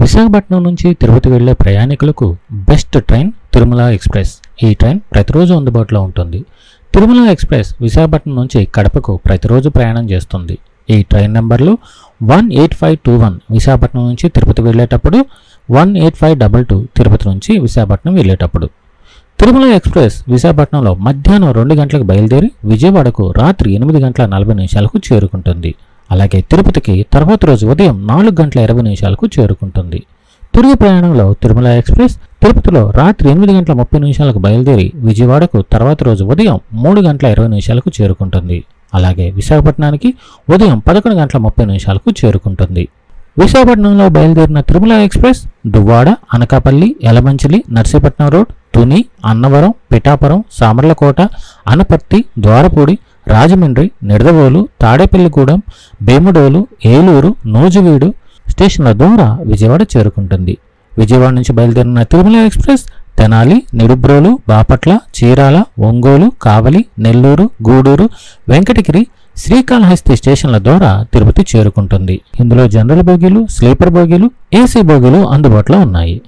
విశాఖపట్నం నుంచి తిరుపతి వెళ్ళే ప్రయాణికులకు బెస్ట్ ట్రైన్ తిరుమల ఎక్స్ప్రెస్. ఈ ట్రైన్ ప్రతిరోజు అందుబాటులో ఉంటుంది. తిరుమల ఎక్స్ప్రెస్ విశాఖపట్నం నుంచి కడపకు ప్రతిరోజు ప్రయాణం చేస్తుంది. ఈ ట్రైన్ నెంబర్లు one eight five two one Visakhapatnam నుంచి తిరుపతి వెళ్ళేటప్పుడు one eight five double two Tirupati నుంచి విశాఖపట్నం వెళ్ళేటప్పుడు. తిరుమల ఎక్స్ప్రెస్ విశాఖపట్నంలో మధ్యాహ్నం రెండు గంటలకు బయలుదేరి విజయవాడకు రాత్రి ఎనిమిది గంటల నలభై నిమిషాలకు చేరుకుంటుంది. అలాగే తిరుపతికి తర్వాత రోజు ఉదయం నాలుగు గంటల ఇరవై నిమిషాలకు చేరుకుంటుంది. తిరుగు ప్రయాణంలో తిరుమల ఎక్స్ప్రెస్ తిరుపతిలో రాత్రి ఎనిమిది గంటల ముప్పై నిమిషాలకు బయలుదేరి విజయవాడకు తర్వాత రోజు ఉదయం మూడు గంటల ఇరవై నిమిషాలకు చేరుకుంటుంది. అలాగే విశాఖపట్నానికి ఉదయం పదకొండు గంటల ముప్పై నిమిషాలకు చేరుకుంటుంది. విశాఖపట్నంలో బయలుదేరిన తిరుమల ఎక్స్ప్రెస్ దువ్వాడ అనకాపల్లి ఎలమంచిలి నర్సీపట్నం రోడ్ తుని అన్నవరం పిఠాపురం సామర్లకోట అనపర్తి ద్వారపూడి రాజమండ్రి నిడదవోలు తాడేపల్లిగూడెం భీముడోలు ఏలూరు నూజివీడు స్టేషన్ల ద్వారా విజయవాడ చేరుకుంటుంది. విజయవాడ నుంచి బయలుదేరిన తిరుమల ఎక్స్ప్రెస్ తెనాలి నిడుబ్రోలు బాపట్ల చీరాల ఒంగోలు కావలి నెల్లూరు గూడూరు వెంకటగిరి శ్రీకాళహస్తి స్టేషన్ల ద్వారా తిరుపతి చేరుకుంటుంది. ఇందులో జనరల్ బోగీలు స్లీపర్ బోగీలు ఏసీ బోగీలు అందుబాటులో ఉన్నాయి.